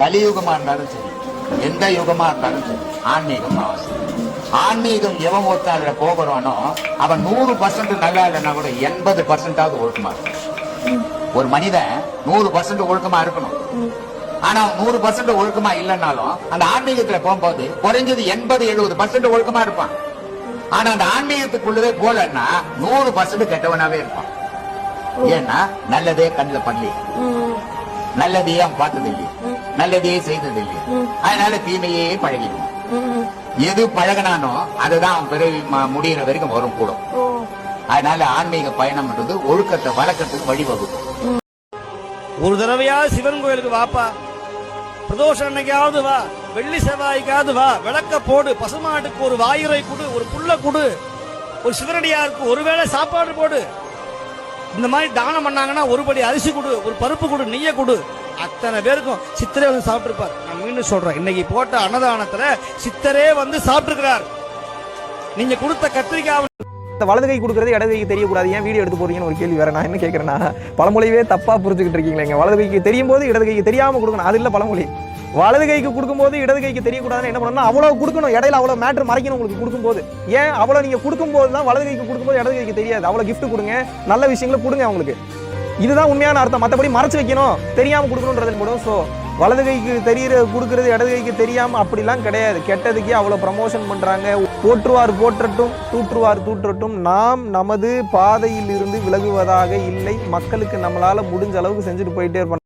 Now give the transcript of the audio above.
கலியுகமா இருந்தாலும் சரி எந்த யுகமா இருந்தாலும் சரி ஆன்மீகம் அவசியம். ஆன்மீகம் எவன் ஒருத்தன் அதுல போகிறானோ அவன் நூறு பர்சன்ட் நல்லா இல்லைன்னா கூட எண்பது பர்சன்டாவது ஒழுக்கமா இருக்கணும் ஒரு மனிதன் நூறு பர்சன்ட் ஒழுக்கமா இருக்கணும். ஆனா நூறு பர்சன்ட் ஒழுக்கமா இல்லைன்னாலும் அந்த ஆன்மீகத்துல போகும்போது குறைஞ்சது எண்பது எழுபது பர்சன்ட் ஒழுக்கமா இருப்பான். ஆனா அந்த ஆன்மீகத்துக்குள்ளதே போலன்னா நூறு பர்சன்ட் கெட்டவனாவே இருப்பான். ஏன்னா நல்லதே கண்ணில் பண்ணி நல்லதையே அவன் பார்த்தது இல்லையே நல்லதையே செய்தது இல்லையே அதனால தீமையே பழகிடும். எது பழகினானோ அதுதான் அவன் பிறவி ம- முடியிற வரைக்கும் வரும் கூடும் அதனால ஆன்மீக பயணம்ன்றது ஒழுக்கத்தை வளர்க்கறதுக்கு வழிவகுக்கும். ஒரு தடவையா சிவன் கோயிலுக்கு வாப்பா. பிரதோஷம் அன்னைக்காவது வா. வெள்ளி செவ்வாய்க்காவது வா. விளக்க போடு. பசுமாட்டுக்கு ஒரு வாயுரை கொடு. ஒரு புல்ல கொடு. ஒரு சிவனடியாருக்கு ஒருவேளை சாப்பாடு போடு. இந்த மாதிரி தானம் பண்ணாங்கன்னா ஒரு படி அரிசி கொடு ஒரு பருப்பு கொடு நெய்ய கொடு. அத்தனை பேருக்கும் சித்தரே வந்து சாப்பிட்டுருப்பார். நான் மீண்டும் சொல்றேன் இன்னைக்கு போட்ட அன்னதானத்துல சித்தரே வந்து சாப்பிட்டுருக்கிறார். நீங்க கொடுத்த கத்திரிக்காய் வலது கை கொடுக்கறது இடது கைக்கு தெரியக்கூடாது. ஏன் வீடியோ எடுத்து போறீங்கன்னு ஒரு கேள்வி வேற நான் என்ன கேட்கறேன்னா பழமொழியவே தப்பா புரிஞ்சுக்கிட்டு இருக்கீங்களா வலது கைக்கு தெரியும் போது இடது கைக்கு தெரியாம கொடுக்கணும். அது இல்ல பழமொழி. வலது கைக்கு கொடுக்கும்போது இடது கைக்கு தெரியக்கூடாதுன்னு என்ன பண்ணணும் அவ்வளோ கொடுக்கணும். இடையில அவ்வளோ மேட்ரு மறைக்கணும் உங்களுக்கு கொடுக்கும்போது. ஏன்? அவ்வளோ நீங்கள் கொடுக்கும்போது தான் வலது கைக்கு கொடுக்கும்போது இடது கைக்கு தெரியாது. அவ்வளோ கிஃப்ட் கொடுங்க. நல்ல விஷயங்களை கொடுங்க அவங்களுக்கு. இதுதான் உண்மையான அர்த்தம். மற்றபடி மறைச்சு வைக்கணும். தெரியாமல் கொடுக்கணுன்றது கூட ஸோ வலது கைக்கு தெரியுற கொடுக்கறது இடது கைக்கு தெரியாமல் அப்படிலாம் கிடையாது. கெட்டதுக்கே அவ்வளோ ப்ரமோஷன் பண்றாங்க. போற்றுவார் போற்றட்டும் தூற்றுவார் தூற்றட்டும். நாம் நமது பாதையில் இருந்து விலகுவதாக இல்லை. மக்களுக்கு நம்மளால் முடிஞ்ச அளவுக்கு செஞ்சுட்டு போயிட்டே இருப்போம்.